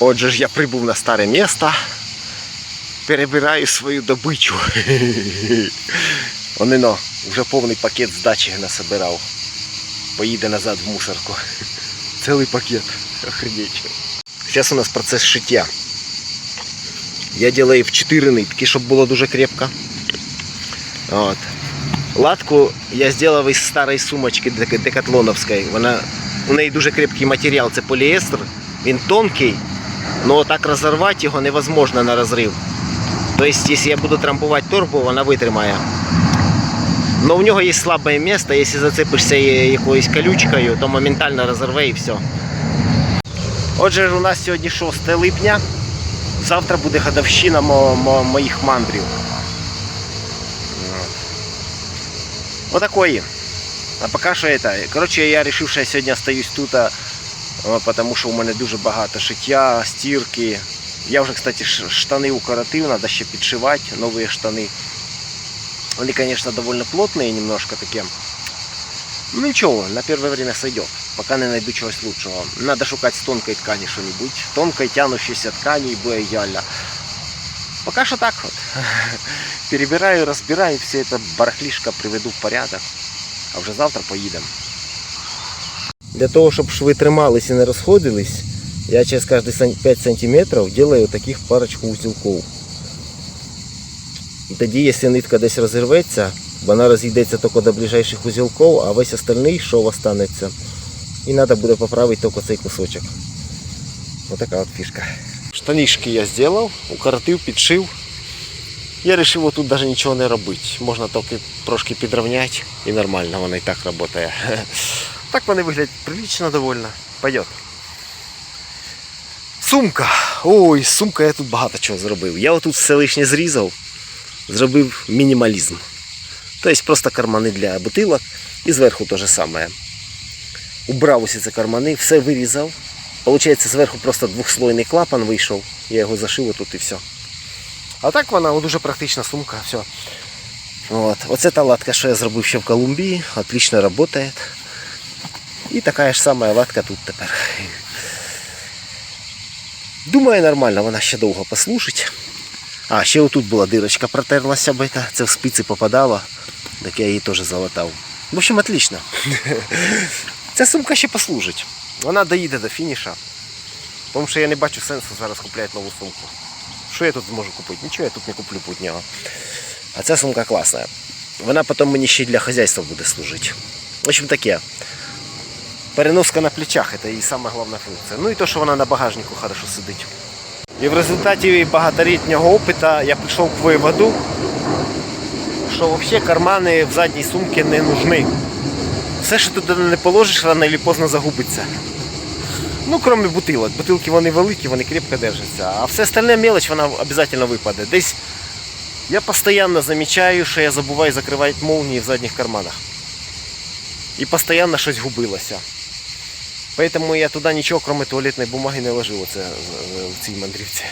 Отже ж я прибув на старе місто. Перебираю свою добичу. Онино, вже повний пакет здачі насобирав. Поїде назад в мусорку. Цілий пакет. Охренеть. Зараз у нас процес шиття. Я делаю в 4 нитки, щоб було дуже крепко. От. Латку я зробив із старої сумочки дек- декатлоновської. Вона, у неї дуже крепкий матеріал, це поліестер. Він тонкий, але так розірвати його невозможно на розрив. Тобто, якщо я буду трамбувати торбу, вона витримає. Но в нього є слабе місце, якщо зацепишся якоюсь колючкою, то моментально розірве і все. Отже, у нас сьогодні 6 липня. Завтра буде годовщина мо- мо- моїх мандрів. Вот такої. А поки що это. Коротше, я вирішив, що я сьогодні остаюсь тут, тому що у мене дуже багато шиття, стірки. Я вже, кстати, ш- штани укоротив, треба ще підшивати нові штани. Вони, конечно, довольно плотные немножко такі. Ну нічого, на первое время сойдет. Пока не найду чогось лучшего. Надо шукати з тонкої ткани що-нибудь. Тонкой тянущейся ткани буде ідеально. Пока що так от. Перебираю, розбираю, все це барахлишко приведу в порядок. А вже завтра поїдемо. Для того, щоб шви тримались і не розходились, я через кожні 5 см делаю таких парочку узелков. І тоді, якщо нитка десь розірветься, вона розійдеться тільки до ближайших узелков, а весь остальний шов останеться. І треба буде поправити тільки цей кусочок. Ось така от фішка. Штанішки я зробив, укоротив, підшив. Я вирішив тут навіть нічого не робити. Можна тільки трошки підрівняти і нормально воно і так працює. Так вони виглядять прилично довольно. Пойдет. Сумка. Ой, сумка я тут багато чого зробив. Я отут все лишнє зрізав, зробив мінімалізм. Тобто просто кармани для бутилок і зверху те же саме. Убрав усі ці кармани, все вирізав. Получається, зверху просто двохслойний клапан вийшов. Я його зашив тут і все. А так вона дуже практична сумка. Все. От. Оце та латка, що я зробив ще в Колумбії. Отлично працює. І така ж сама латка тут тепер. Думаю, нормально, вона ще довго послужить. А, ще отут була дирочка протерлася бита, це в спиці попадало, так я її теж залатав. В общем, отлично. Ця сумка ще послужить. Вона доїде до фініша. Тому що я не бачу сенсу зараз купляти нову сумку. Що я тут зможу купити? Нічого я тут не куплю путнього. А ця сумка класна. Вона потім мені ще й для хазяйства буде служити. В общем таке. Переноска на плечах це її сама головна функція. Ну і то, що вона на багажнику хорошо сидить. І в результаті багаторітнього опиту я прийшов к виводу, що взагалі кармани в задній сумці не нужны. Все, що туди не положиш, рано чи поздно загубиться. Ну, крім бутилок. Бутилки вони великі, вони крепко держаться. А все остальне мелочь, вона обов'язково випаде. Десь я постійно замічаю, що я забуваю закривати молнії в задніх карманах. І постійно щось губилося. Поэтому я туди нічого, крім туалетної бумаги, не ложив оце, е, в цій мандрівці.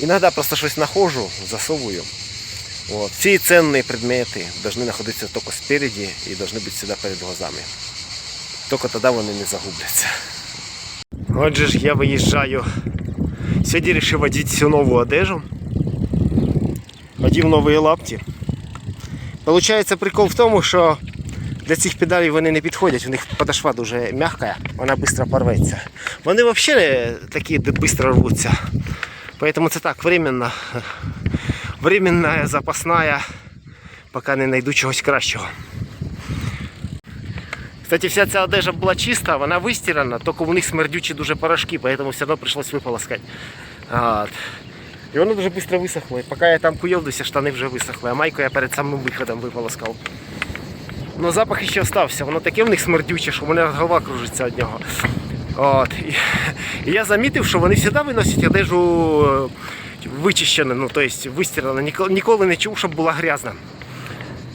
Іноді просто щось знаходжу, засовую. Вот. Всі цінні предмети повинні знаходитися тільки спереді і повинні бути завжди перед глазами. Тільки тоді вони не загубляться. Отже ж я виїжджаю. Сьогодні вирішив одіти всю нову одежу. Одів нові лапті. Получається прикол в тому, що для цих педалей вони не підходять, у них подошва дуже м'яка, вона швидко порветься. Вони взагалі такі швидко рвуться. Поэтому це так, временно, временная, запасная, поки не знайду чогось кращого. Кстати, вся ця одежа була чиста, вона вистирана, тільки в них смердючі дуже порошки, поэтому все одно прийшлось виполоскати. От. І воно дуже швидко висохло. І поки я там куйовдуся, штани вже висохли, а майку я перед самим виходом виполоскав. Ну запах ще остався, воно таке в них смердюче, що в мене голова кружиться від нього. От. І, я замітив, що вони завжди виносять одежу е, вичищену, ну тобто вистирану. Ніколи, не чув, щоб була грязна.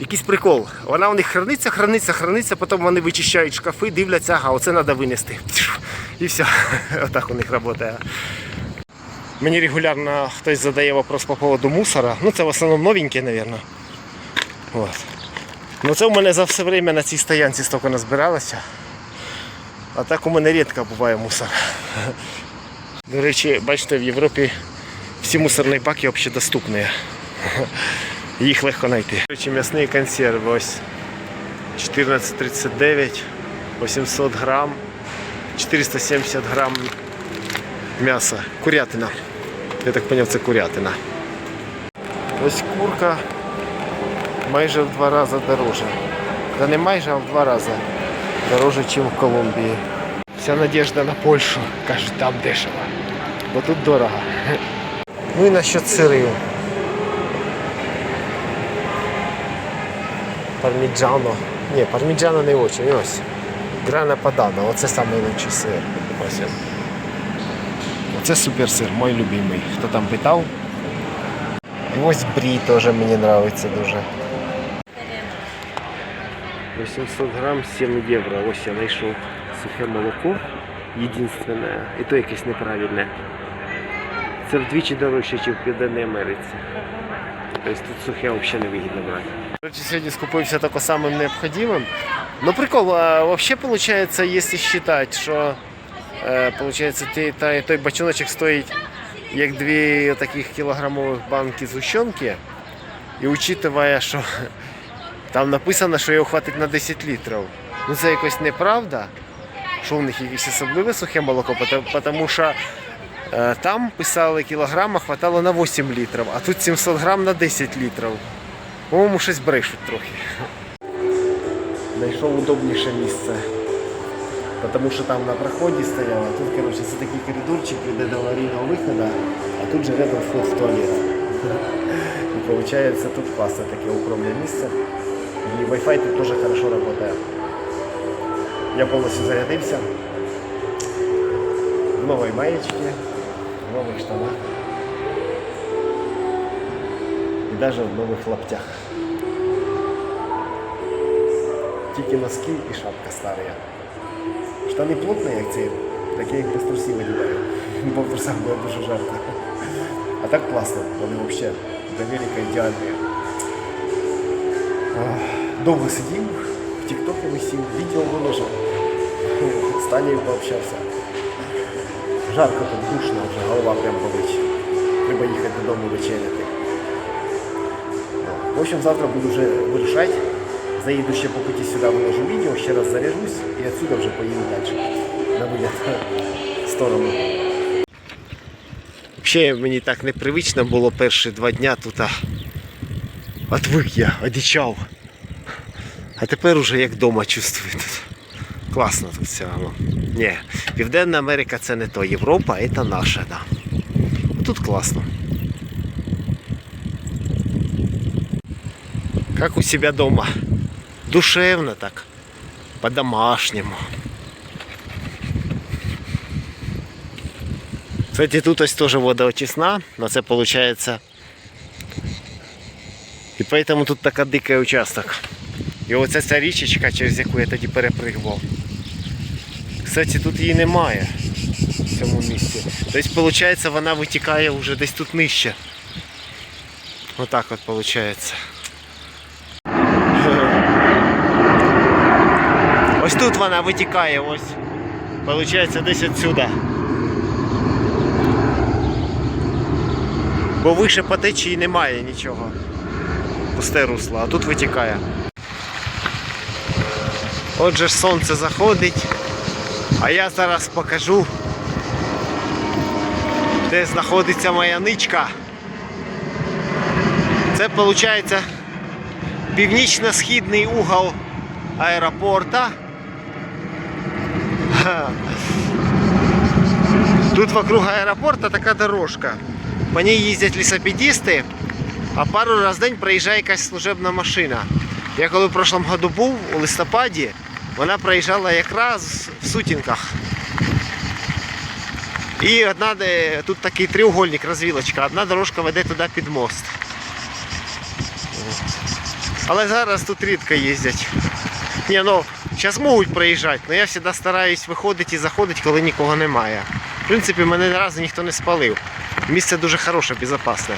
Якийсь прикол. Вона у них храниться, храниться, храниться, потім вони вичищають шкафи, дивляться, а оце треба винести. І все. Отак у них працює. Мені регулярно хтось задає вопрос по поводу мусора. Ну це в основному новенькі, мабуть. Вот. Ну це у мене за все время на цій стоянці стільки назбиралося. А так у мене рідко буває мусор. До речі, бачите, в Європі всі мусорні баки взагалі доступні. Їх легко знайти. До речі, м'ясні консерви ось 14,39, 800 грам, 470 грам м'яса. Курятина. Я так зрозумів, це курятина. Ось курка майже в два рази дороже. Та не майже, а в два рази дороже, ніж в Колумбії. Вся надежда на Польщу. Кажуть, там дешево. Бо тут дорого. Ну і насчет сирів. Парміджано. Ні, парміджано не очень. Ось. Грана падано. Оце найкращий сир. Ось. Оце суперсир, мой любимий. Хто там питав? І ось брі теж мені подобається дуже. 800 грам 7 євро. Ось я знайшов сухе молоко. Єдинственне. І то якесь неправильне. Це вдвічі дорожче, ніж в Південній Америці. Тобто тут сухе взагалі не вигідно брати. Короче, сьогодні скупився тільки самим необхідним. Ну прикол, а вообще получается, если считать, що е, получается, той, той, бачоночок стоїть як дві таких кілограмових банки згущенки. І учитывая, що там написано, що його хватить на 10 літрів. Ну це якось неправда, що у них якесь особливе сухе молоко, тому що е, там писали кілограма хватало на 8 літрів, а тут 700 грам на 10 літрів. По-моєму, щось брешуть трохи. Знайшов удобніше місце. Тому що там на проході стояла, тут коротше, це такий коридорчик йде до аварійного виходу, а тут же рядом вход в туалет. І виходить, тут класне таке укромне місце. І Wi-Fi тут теж хорошо працює. Я повністю зарядився. В новій маєчці, в нових штанах. І навіть в нових лаптях. Тільки носки і шапка старая. Штани плотні, як ці, такі як без трусів одягаю. Бо в трусах було дуже жарко. А так класно, вони взагалі до велика ідеальні. Довго сидів, в тіктокі висів, відео виложив. З Танею пообщався. Жарко тут, душно вже, голова прям болить. Треба їхати додому вечеряти. В общем, завтра буду вже вирішати. Заїду ще по путі сюди, виложу відео, ще раз заряжусь і отсюда вже поїду далі. На виліт в сторону. Взагалі мені так непривично було перші два дня тут. Отвик я, одичав. А тепер уже як вдома чувствую тут. Класно тут все одно. Ні, Південна Америка це не то. Європа це наша, да. Тут класно. Как у себя дома. Душевно так. По-домашнему. Кстати, тут ось теж водоочисна, но це получается. І поэтому тут така дикий участок. І оце ця річечка, через яку я тоді перепригував. Кстати, тут її немає в цьому місці. Тобто, виходить, вона витікає вже десь тут нижче. Отак от виходить. Ось тут вона витікає, ось. Получається десь отсюда. Бо вище по течії немає нічого. Пусте русло, а тут витікає. Отже ж сонце заходить. А я зараз покажу, де знаходиться моя ничка. Це виходить північно-східний угол аеропорта. Ха. Тут вокруг аеропорта така дорожка. По ній їздять лісопедисти, а пару раз в день проїжджає якась служебна машина. Я коли в прошлом году був у листопаді, вона проїжджала якраз в сутінках. І одна тут такий треугольник, розвілочка, одна дорожка веде туди під мост. Але зараз тут рідко їздять. Ні, ну, зараз можуть проїжджати, але я завжди стараюсь виходити і заходити, коли нікого немає. В принципі, мене ні разу ніхто не спалив. Місце дуже хороше, безпечне.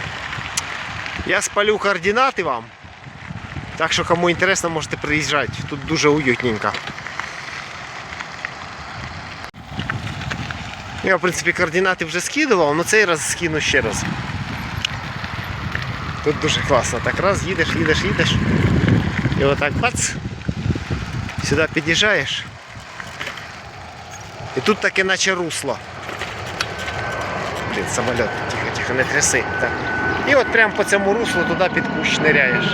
Я спалю координати вам. Так що кому інтересно, можете приїжджати. Тут дуже уютненько. Я, в принципі, координати вже скидував, але цей раз скину ще раз. Тут дуже класно. Так раз, їдеш, їдеш, їдеш. І отак бац. Сюди під'їжджаєш. І тут таке наче русло. Блін, самоліт, тихо, тихо, не тряси. Так. І от прямо по цьому руслу туди під кущ ниряєш.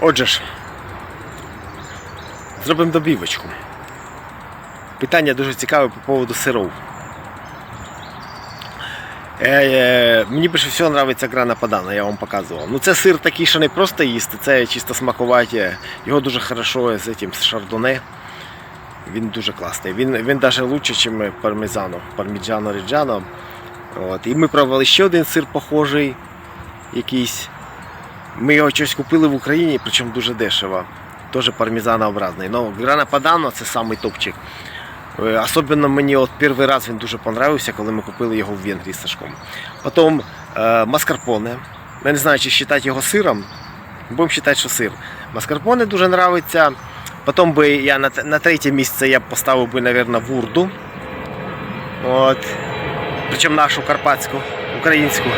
Отже ж, зробимо добівочку. Питання дуже цікаве по поводу сиров. Е, е, мені більше всього подобається грана падана, я вам показував. Ну це сир такий, що не просто їсти, це чисто смакувати. Його дуже хорошо з цим з шардоне. Він дуже класний. Він, він навіть краще, ніж пармезано, парміджано ріджано. І ми пробували ще один сир похожий, якийсь. Ми його щось купили в Україні, причому дуже дешево. Теж пармезанообразний. Ну, грана падано це самий топчик. Е, Особливо мені от перший раз він дуже понравився, коли ми купили його в Венгрії з Сашком. Потім е, маскарпоне. Я не знаю, чи вважати його сиром. Будемо вважати, що сир. Маскарпоне дуже подобається. Потім би я на, на третє місце я поставив би, мабуть, вурду. От. Причому нашу карпатську, українську.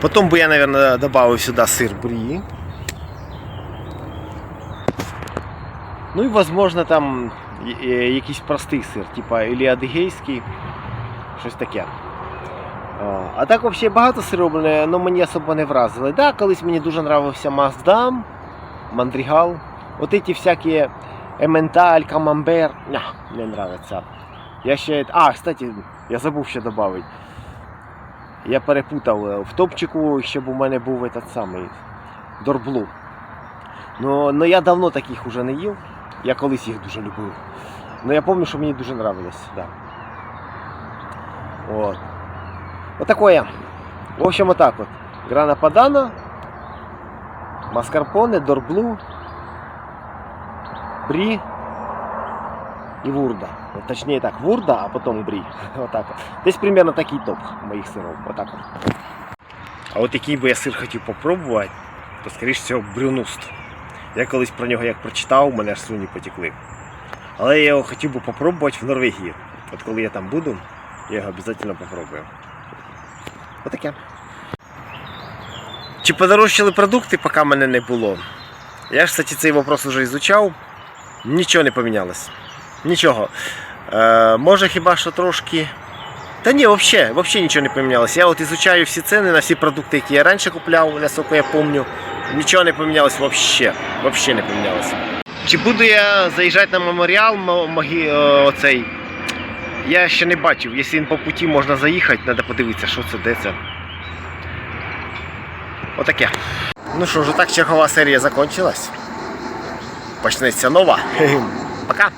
Потім би я, мабуть, додав сюди сир брі. Ну і, возможно, там якийсь простий сир, типа или адигейський, щось таке. А так взагалі багато сирів, але мені особо не вразили. Да, колись мені дуже нравився Маздам, Мандрігал. От ці всякі Ементаль, Камамбер. Ня, не нравиться. Я ще. А, кстати, я забув ще додати. Я перепутав е, в топчику, щоб у мене був этот самий Дорблу. Ну, ну я давно таких уже не їв. Я колись їх дуже любив. Ну я пам'ятаю, що мені дуже нравилось. Да. От. Вот такое. В общем, вот так вот. Грана Падана, Маскарпоне, Дорблу, Бри и Вурда. Вот, точнее так, Вурда, а потом Бри. Вот так вот. Десь примерно такий топ моїх сиров. Вот так вот. А от який би я сир хотів попробувати, то скоріш всього брюнуст. Я колись про нього як прочитав, у мене аж слюні потекли. Але я його хотів би попробувати в Норвегії. От коли я там буду, я його обов'язково попробую. Отаке. Чи подорожчали продукти, поки мене не було? Я ж, кстати, цей вопрос вже ізучав. Нічого не помінялось. Нічого. Е, може хіба що трошки. Та ні, взагалі, взагалі нічого не помінялось. Я от ізучаю всі ціни на всі продукти, які я раніше купляв, наскільки я пам'ятаю. Нічого не помінялось взагалі. Взагалі не помінялось. Чи буду я заїжджати на меморіал мо- могі, е, оцей? Я ще не бачив. Якщо він по путі можна заїхати, треба подивитися, що це, де це. Отаке. Ну що ж, так чергова серія закінчилась. Почнеться нова. Пока.